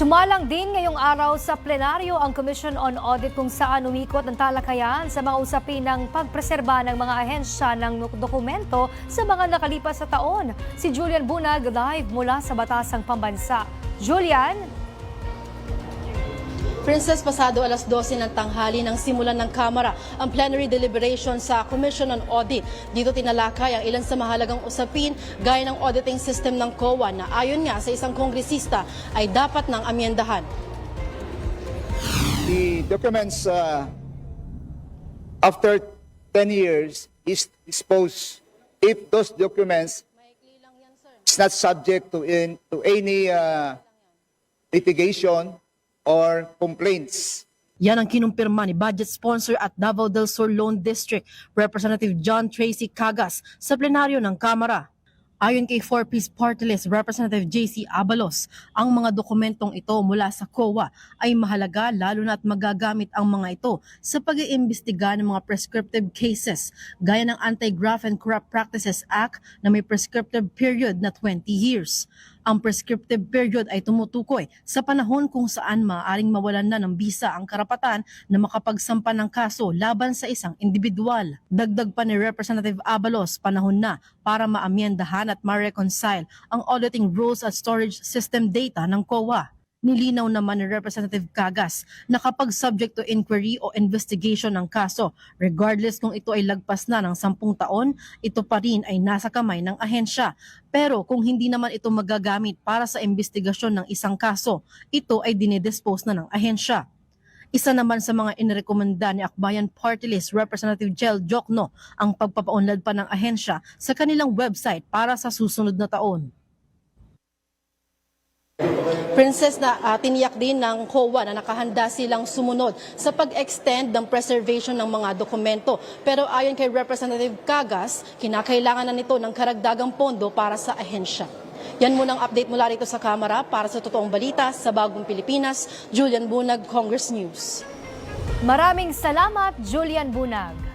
Sumalang din ngayong araw sa plenaryo ang Commission on Audit kung saan umikot ang talakayan sa mga usapin ng pagpreserba ng mga ahensya ng dokumento sa mga nakalipas sa taon. Si Julian Bunag live mula sa Batasang Pambansa. Julian, Princess, pasado alas 12 ng tanghali nang simulan ng Kamara ang plenary deliberation sa Commission on Audit. Dito tinalakay ang ilan sa mahalagang usapin gaya ng auditing system ng COA na ayon nga sa isang kongresista ay dapat nang amyendahan. the documents uh, after 10 years is disposed if those documents is not subject to in to any uh, litigation or complaints Yan ang kinumpirma ni budget sponsor at Davao del Sur Loan District Representative John Tracy Cagas sa plenaryo ng Kamara. Ayon kay 4-Piece Party List Representative JC Abalos, ang mga dokumentong ito mula sa COA ay mahalaga lalo na at magagamit ang mga ito sa pag-iimbestiga ng mga prescriptive cases gaya ng Anti-Graft and Corrupt Practices Act na may prescriptive period na 20 years. Ang prescriptive period ay tumutukoy sa panahon kung saan maaaring mawalan na ng bisa ang karapatan na makapagsampa ng kaso laban sa isang individual. Dagdag pa ni Representative Abalos, panahon na para maamyendahan at ma-reconcile ang auditing rules at storage system data ng COA. Nilinaw naman ni Representative Cagas na kapag subject to inquiry o investigation ng kaso, regardless kung ito ay lagpas na ng 10 taon, ito pa rin ay nasa kamay ng ahensya. Pero kung hindi naman ito magagamit para sa investigasyon ng isang kaso, ito ay dinedispose na ng ahensya. Isa naman sa mga inirekomenda ni Akbayan Party List Representative Jel Jokno ang pagpapaunlad pa ng ahensya sa kanilang website para sa susunod na taon. Princess na uh, tiniyak din ng COA na nakahanda silang sumunod sa pag-extend ng preservation ng mga dokumento. Pero ayon kay Representative Cagas, kinakailangan na nito ng karagdagang pondo para sa ahensya. Yan muna ang update mula rito sa Kamara para sa totoong balita sa Bagong Pilipinas. Julian Bunag, Congress News. maraming salamat Julian Bunag.